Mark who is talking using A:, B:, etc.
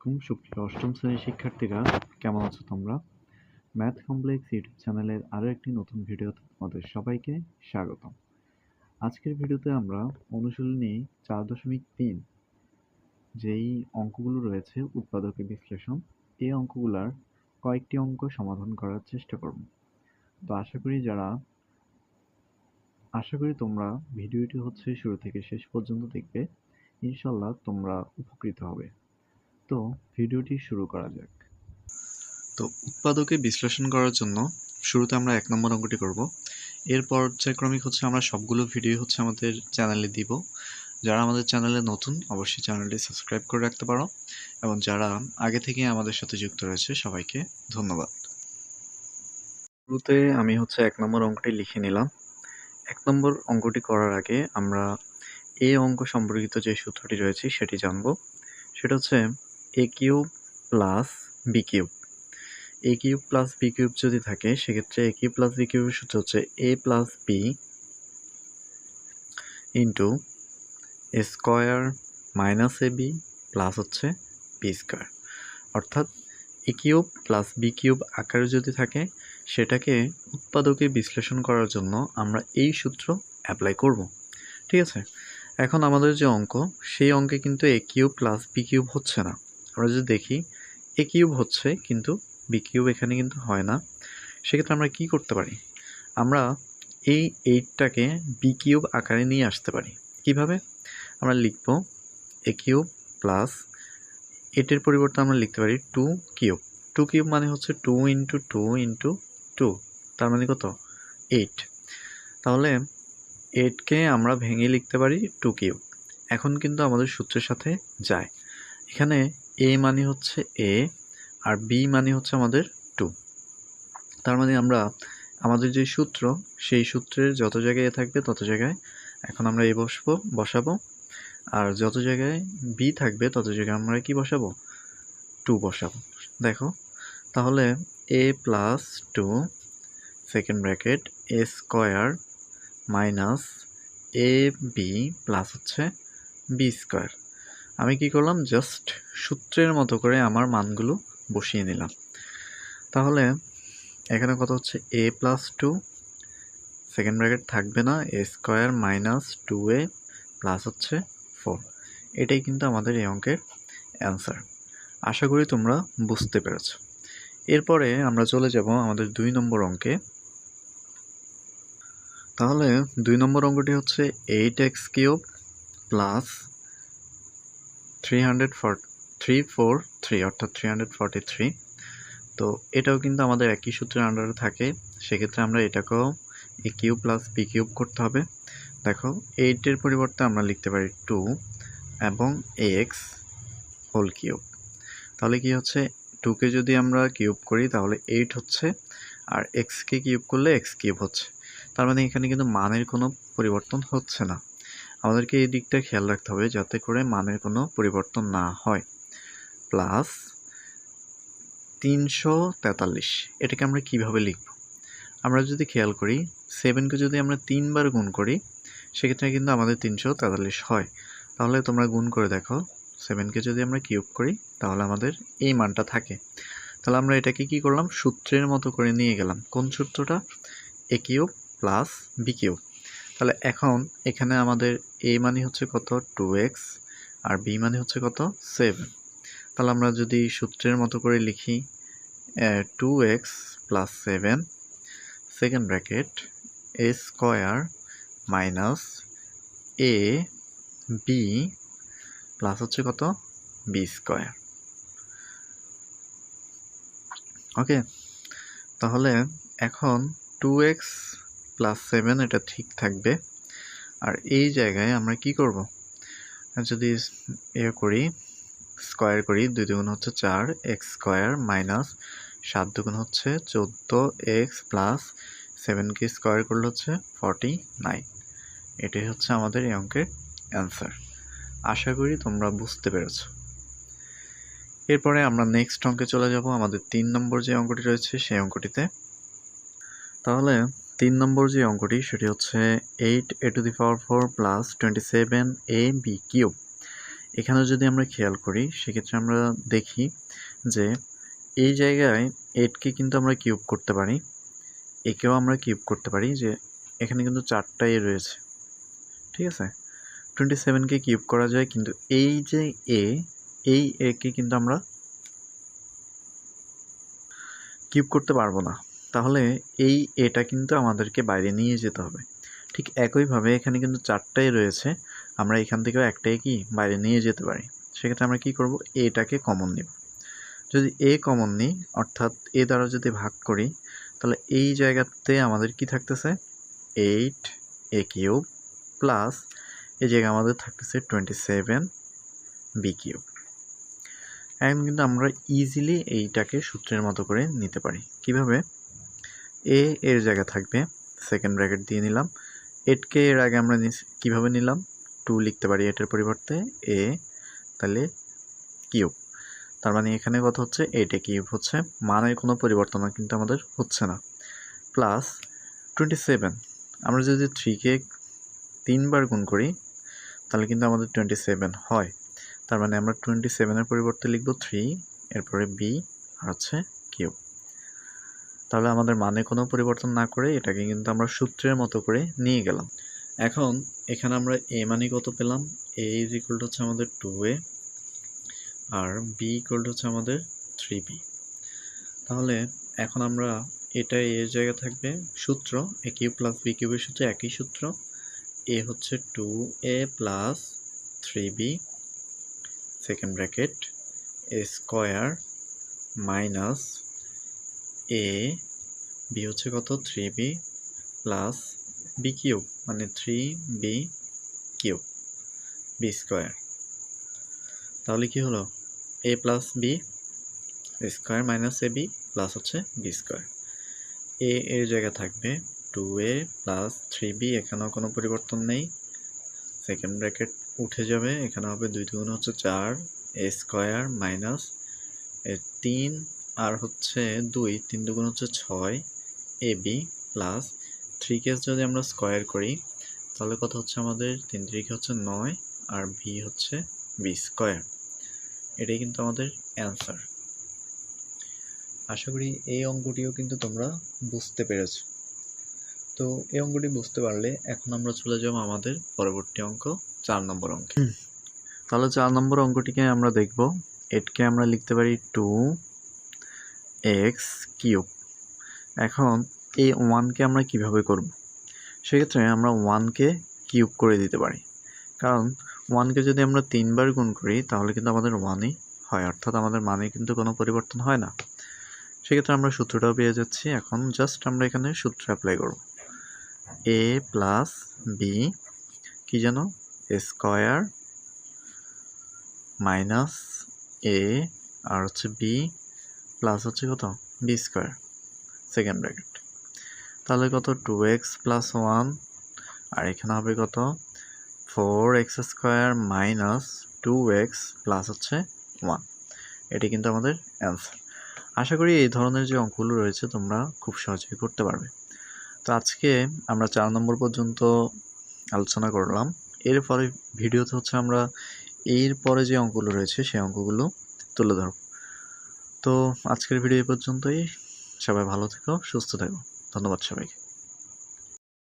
A: আলাইকুম, সুপ্রিয় অষ্টম শ্রেণির শিক্ষার্থীরা, কেমন আছো তোমরা? ম্যাথ কমপ্লেক্স ইউটিউব চ্যানেলের আরও একটি নতুন ভিডিওতে তোমাদের সবাইকে স্বাগতম। আজকের ভিডিওতে আমরা অনুশীলনী চার দশমিক তিন, যেই অঙ্কগুলো রয়েছে উৎপাদকের বিশ্লেষণ, এই অঙ্কগুলার কয়েকটি অঙ্ক সমাধান করার চেষ্টা করব। তো আশা করি যারা, আশা করি তোমরা ভিডিওটি হচ্ছে শুরু থেকে শেষ পর্যন্ত দেখবে ইনশাল্লাহ তোমরা উপকৃত হবে। তো ভিডিওটি শুরু করা যাক। তো উৎপাদকে বিশ্লেষণ করার জন্য শুরুতে আমরা এক নম্বর অঙ্কটি করব। এর পর্যায়ক্রমিক হচ্ছে আমরা সবগুলো ভিডিও হচ্ছে আমাদের চ্যানেলে দিব। যারা আমাদের চ্যানেলে নতুন, অবশ্যই চ্যানেলটি সাবস্ক্রাইব করে রাখতে পারো। এবং যারা আগে থেকে আমাদের সাথে যুক্ত রয়েছে, সবাইকে ধন্যবাদ। শুরুতে আমি হচ্ছে এক নম্বর অঙ্কটি লিখে নিলাম। এক নম্বর অঙ্কটি করার আগে আমরা এই অঙ্ক সম্পর্কিত যে সূত্রটি রয়েছে, সেটি জানব। সেটা হচ্ছে a cube plus b cube a cube plus b cube যদি থাকে, সেক্ষেত্রে এ কিউব প্লাস বি কিউবের সূত্র হচ্ছে a plus b into square minus a b plus হচ্ছে বি স্কোয়ার অর্থাৎ a cube plus b cube আকারে যদি থাকে, সেটাকে উৎপাদকে বিশ্লেষণ করার জন্য আমরা এই সূত্র অ্যাপ্লাই করব। ঠিক আছে? এখন আমাদের যে অঙ্ক, সেই অঙ্কে কিন্তু a cube plus b cube হচ্ছে না। আমরা যদি দেখি এ কিউব হচ্ছে কিন্তু বি কিউব এখানে কিন্তু হয় না। সেক্ষেত্রে আমরা কি করতে পারি? আমরা এই এইটটাকে বি কিউব আকারে নিয়ে আসতে পারি। কীভাবে? আমরা লিখব এ কিউব প্লাস এটের পরিবর্তে আমরা লিখতে পারি টু কিউব টু কিউব মানে হচ্ছে two into two into two তার মানে কত? এইট তাহলে এইটকে আমরা ভেঙে লিখতে পারি টু কিউব এখন কিন্তু আমাদের সূত্রের সাথে যায়। এখানে এ মানে হচ্ছে এ আর বি মানে হচ্ছে আমাদের টু তার মানে আমরা আমাদের যে সূত্র, সেই সূত্রের যত জায়গায় থাকবে তত জায়গায় এখন আমরা এ বসবো, বসাবো। আর যত জায়গায় বি থাকবে তত জায়গায় আমরা কি বসাবো? টু বসাবো। দেখো, তাহলে a plus two second bracket a square minus a b plus হচ্ছে বি স্কোয়ার আমি কি করলাম? জাস্ট সূত্রের মতো করে আমার মানগুলো বসিয়ে নিলাম। তাহলে এখানে কত হচ্ছে? A plus two second bracket থাকবে না a square minus two a plus হচ্ছে ফোর এটাই কিন্তু আমাদের এই অঙ্কের অ্যান্সার আশা করি তোমরা বুঝতে পেরেছ। এরপরে আমরা চলে যাব আমাদের দুই নম্বর অঙ্কে। তাহলে দুই নম্বর অঙ্কটি হচ্ছে eight x cube plus three hundred three four three অর্থাৎ থ্রি হান্ড্রেড ফর্টি থ্রি তো এটাও কিন্তু আমাদের একই সূত্রের আন্ডারে থাকে। সেক্ষেত্রে আমরা এটাকেও a cube plus b cube করতে হবে। দেখো এইটের পরিবর্তে আমরা লিখতে পারি টু এবং এ এক্স হোল কিউব তাহলে কি হচ্ছে? টুকে যদি আমরা কিউব করি, তাহলে এইট হচ্ছে। আর এক্সকে কিউব করলে এক্স কিউব হচ্ছে। তার মানে এখানে কিন্তু মানের কোনো পরিবর্তন হচ্ছে না। আমাদেরকে এই দিকটা খেয়াল রাখতে হবে যাতে করে মানের কোনো পরিবর্তন না হয়। প্লাস তিনশো তেতাল্লিশ, এটাকে আমরা কীভাবে লিখব? আমরা যদি খেয়াল করি সেভেনকে যদি আমরা তিনবার গুণ করি, সেক্ষেত্রে কিন্তু আমাদের তিনশো তেতাল্লিশ হয়। তাহলে তোমরা গুণ করে দেখো সেভেনকে যদি আমরা কিউব করি, তাহলে আমাদের এই মানটা থাকে। তাহলে আমরা এটাকে কি করলাম? সূত্রের মতো করে নিয়ে গেলাম। কোন সূত্রটা? A cube plus b cube. তাহলে এখন এখানে আমাদের এ মানে হচ্ছে কত? টু এক্স আর বি মানে হচ্ছে কত? সেভেন তাহলে আমরা যদি সূত্রের মতো করে লিখি two x plus seven second bracket a square minus a b plus হচ্ছে কত? বি স্কোয়ার ওকে তাহলে এখন টু এক্স প্লাস সেভেন এটা ঠিক থাকবে। আর এই জায়গায় আমরা কি করব? যদি এ করি, স্কোয়ার করি, দুই দুগুণ হচ্ছে চার, এক্স স্কোয়ার মাইনাস সাত দুগুণ হচ্ছে চোদ্দ, এক্স প্লাস সেভেনকে স্কোয়ার করলে হচ্ছে ফর্টি নাইন। এটাই হচ্ছে আমাদের এই অঙ্কের অ্যান্সার। আশা করি তোমরা বুঝতে পেরেছ। এরপরে আমরা নেক্সট অঙ্কে চলে যাব। আমাদের তিন নম্বর যে অঙ্কটি রয়েছে সেই অঙ্কটিতে। তাহলে তিন নম্বর যে অঙ্কটি, সেটি হচ্ছে eight a to the power four plus twenty seven a b cube এখানে যদি আমরা খেয়াল করি, সেক্ষেত্রে আমরা দেখি যে এই জায়গায় এইটকে কিন্তু আমরা কিউব করতে পারি। একেও আমরা কিউব করতে পারি যে এখানে কিন্তু চারটা এ রয়েছে। ঠিক আছে? টোয়েন্টি সেভেনকে কিউব করা যায়, কিন্তু এই যে এ এই একে কিন্তু আমরা কিউব করতে পারব না। তাহলে এই এটা কিন্তু আমাদেরকে বাইরে নিয়ে যেতে হবে। ঠিক একইভাবে এখানে কিন্তু চারটাই রয়েছে, আমরা এখান থেকেও একটাই কি বাইরে নিয়ে যেতে পারি। সেক্ষেত্রে আমরা কি করব? এটাকে কমন নিব। যদি এ কমন নিই, অর্থাৎ এ দ্বারা যদি ভাগ করি, তাহলে এই জায়গাতে আমাদের কি থাকতেছে? এইট এ কিউব প্লাস এই জায়গায় আমাদের থাকতেছে টোয়েন্টি সেভেন বি কিউব। এখন কিন্তু আমরা ইজিলি এইটাকে সূত্রের মতো করে নিতে পারি। কীভাবে? এ এর জায়গা থাকবে সেকেন্ড ব্র্যাকেট দিয়ে নিলাম। এটকে এর আগে আমরা কীভাবে নিলাম? টু লিখতে পারি এটার পরিবর্তে এ তাহলে কিউব তার মানে এখানে কত হচ্ছে? এইটা কিউব হচ্ছে। মানের কোনো পরিবর্তন কিন্তু আমাদের হচ্ছে না। প্লাস টোয়েন্টি সেভেন আমরা যদি থ্রিকে তিনবার গুণ করি, তাহলে কিন্তু আমাদের টোয়েন্টি সেভেন হয়। তার মানে আমরা টোয়েন্টি সেভেনের পরিবর্তে লিখব থ্রি এরপরে বি আর হচ্ছে তাহলে আমাদের মানে কোনো পরিবর্তন না করে এটাকে কিন্তু আমরা সূত্রের মতো করে নিয়ে গেলাম। এখন এখানে আমরা এ মানে কত পেলাম? এ ইজ ইকুয়াল হচ্ছে আমাদের টু এ আর বি ইকুয়াল হচ্ছে আমাদের থ্রি বি তাহলে এখন আমরা এটা এর জায়গায় থাকবে, সূত্র এ কিউ প্লাস বি কিউবের সূত্রে একই সূত্র। এ হচ্ছে two a plus three b second bracket a square minus a b হচ্ছে কত? Three b plus b cube মানে three b cube b square তাহলে কি হলো? A plus b square minus a b plus হচ্ছে বি স্কোয়ার এ এর জায়গা থাকবে two a plus three b এখানেও কোনো পরিবর্তন নেই। সেকেন্ড ব্র্যাকেট উঠে যাবে, এখানে হবে দুই দুগুণ হচ্ছে চার এ স্কোয়ার মাইনাস এ তিন আর হচ্ছে দুই, তিন দুগুণ হচ্ছে ছয়, a, b, plus three case যদি আমরা স্কোয়ার করি, তাহলে কত হচ্ছে আমাদের? তিন তিরিকে হচ্ছে নয় আর ভি হচ্ছে বি স্কোয়ার। এটাই কিন্তু আমাদের অ্যান্সার। আশা করি এই অঙ্কটিও কিন্তু তোমরা বুঝতে পেরেছ। তো এই অঙ্কটি বুঝতে পারলে এখন আমরা চলে যাব আমাদের পরবর্তী অঙ্ক, চার নম্বর অঙ্কে। তাহলে চার নম্বর অঙ্কটিকে আমরা দেখব। এটকে আমরা লিখতে পারি টু এক্স কিউব। এখন এই ওয়ানকে আমরা কীভাবে করব? সেক্ষেত্রে আমরা ওয়ানকে কিউব করে দিতে পারি। কারণ ওয়ানকে যদি আমরা তিনবার গুণ করি, তাহলে কিন্তু আমাদের ওয়ানই হয়। অর্থাৎ আমাদের মানে কিন্তু কোনো পরিবর্তন হয় না। সেক্ষেত্রে আমরা সূত্রটাও পেয়ে যাচ্ছি এখন। জাস্ট আমরা এখানে সূত্র অ্যাপ্লাই করব। এ প্লাস বি কি যেন? স্কোয়ার মাইনাস এ আর হচ্ছে বি প্লাস হচ্ছে কত? B square, second bracket. তাহলে কত? টু এক্স প্লাস ওয়ান, আর এখানে হবে কত? Four x square minus two x plus হচ্ছে ওয়ান। এটি কিন্তু আমাদের অ্যান্সার। আশা করি এই ধরনের যে অঙ্কগুলো রয়েছে তোমরা খুব সহজেই করতে পারবে। তো আজকে আমরা চার নম্বর পর্যন্ত আলোচনা করলাম। এরপরে ভিডিওতে হচ্ছে আমরা এর পরে যে অঙ্কগুলো রয়েছে সেই অঙ্কগুলো তুলে ধরব। তো আজকের ভিডিও এই পর্যন্তই। সবাই ভালো থেকো সুস্থ থেকো। ধন্যবাদ সবাইকে।